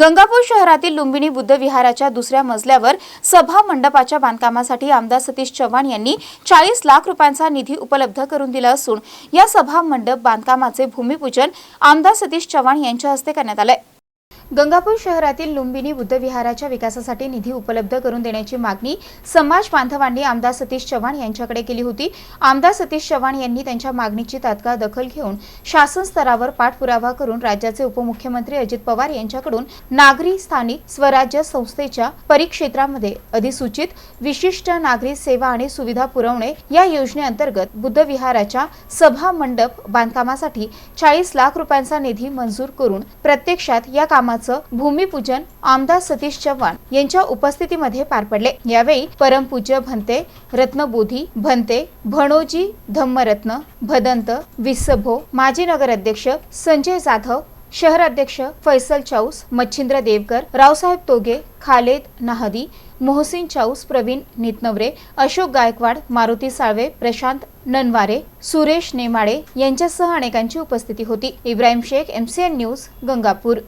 गंगापूर शहरातील लुंबिनी बुद्ध विहाराच्या दुसऱ्या मजल्यावर सभा मंडपाच्या बांधकामासाठी आमदार सतीश चव्हाण यांनी चाळीस लाख रुपयांचा निधी उपलब्ध करून दिला असून या सभा मंडप बांधकामाचे भूमिपूजन आमदार सतीश चव्हाण यांच्या हस्ते करण्यात आलंय. गंगापूर शहरातील लुंबिनी बुद्धविहाराच्या विकासासाठी निधी उपलब्ध करून देण्याची मागणी समाज बांधवांनी आमदार सतीश चव्हाण यांच्याकडे केली होती. आमदार सतीश चव्हाण यांनी त्यांच्या मागणीची तात्काळ दखल घेऊन शासन स्तरावर पाठपुरावा करून राज्याचे उपमुख्यमंत्री अजित पवार यांच्याकडून नागरी स्थानिक स्वराज्य संस्थेच्या परिक्षेत्रामध्ये अधिसूचित विशिष्ट नागरी सेवा आणि सुविधा पुरवणे या योजनेअंतर्गत बुद्धविहाराच्या सभा मंडप बांधकामासाठी चाळीस लाख रुपयांचा निधी मंजूर करून प्रत्यक्षात या कामात कामाचं भूमिपूजन आमदार सतीश चव्हाण यांच्या उपस्थितीमध्ये पार पडले. यावेळी परमपूज्य भंते रत्नबोधी भंते भणोजी धम्मरत्न भदंत विसभो माजी नगराध्यक्ष संजय जाधव शहर अध्यक्ष फैसल चाऊस मच्छिंद्र देवकर रावसाहेब तोगे खालेद नाहदी मोहसिन चाऊस प्रवीण नितनवरे अशोक गायकवाड मारुती साळवे प्रशांत ननवारे सुरेश नेमाडे यांच्यासह अनेकांची उपस्थिती होती. Ibrahim Shaikh MCN news Gangapur.